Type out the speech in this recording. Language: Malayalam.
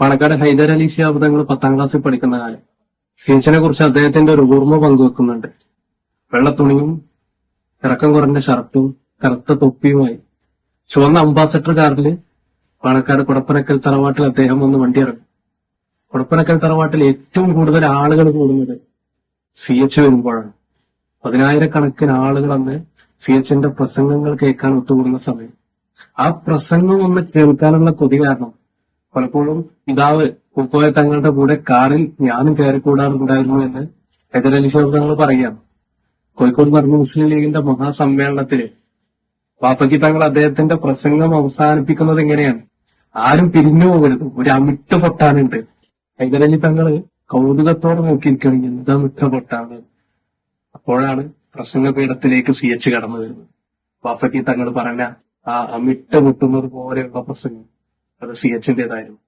പാണക്കാട് ഹൈദർ അലി ശിഹാബ് തങ്ങൾ പത്താം ക്ലാസ്സിൽ പഠിക്കുന്ന കാലം. സിൻസിനെ കുറിച്ച് അദ്ദേഹത്തിന്റെ ഒരു ഓർമ്മ പങ്കുവെക്കുന്നുണ്ട്. വെള്ളത്തുണിയും ഇറക്കം കുറഞ്ഞ ഷർട്ടും കറുത്ത തൊപ്പിയുമായി. ചുവന്ന അംബാസഡർ കാറിൽ പാണക്കാട് കുടപ്പനക്കൽ തറവാട്ടിൽ അദ്ദേഹം ഒന്ന് വണ്ടി ഇറങ്ങും കുടപ്പനക്കൽ തറവാട്ടിൽ ഏറ്റവും കൂടുതൽ ആളുകൾ കൂടുന്നത് സി എച്ച് വരുമ്പോഴാണ്. പതിനായിരക്കണക്കിന് ആളുകൾ അന്ന് സി എച്ചിന്റെ പ്രസംഗങ്ങൾ കേൾക്കാൻ ഒത്തുകൂടുന്ന സമയം. ആ പ്രസംഗം ഒന്ന് കേൾക്കാനുള്ള കൊതി കാരണം പലപ്പോഴും പിതാവ് പൂക്കോയ തങ്ങളുടെ കൂടെ കാറിൽ ഞാനും കയറിക്കൂടാറുണ്ടായിരുന്നു എന്ന് ഹൈദരലി ശേഖർ തങ്ങൾ കോഴിക്കോട് നടന്ന മുസ്ലിം ലീഗിന്റെ മഹാസമ്മേളനത്തിൽ വാപ്പയ്ക്ക് തങ്ങൾ അദ്ദേഹത്തിന്റെ പ്രസംഗം അവസാനിപ്പിക്കുന്നത് എങ്ങനെയാണ്? ആരും പിരിഞ്ഞു പോകരുത്. ഒരു അമിട്ട് പൊട്ടാനുണ്ട്. ഹൈദരലി തങ്ങൾ കൗതുകത്തോടെ നോക്കിയിരിക്കുകയാണ്. എന്താ മിട്ട പൊട്ടാണ്? അപ്പോഴാണ് പ്രസംഗപീഠത്തിലേക്ക് സി എച്ച് കടന്നു വരുന്നത്. വാഫക്കി തങ്ങൾ പറഞ്ഞ ആ അമിട്ട് പൊട്ടുന്നത് പോലെയുള്ള പ്രസംഗം. അത് സി എച്ചിന്റേതായിരുന്നു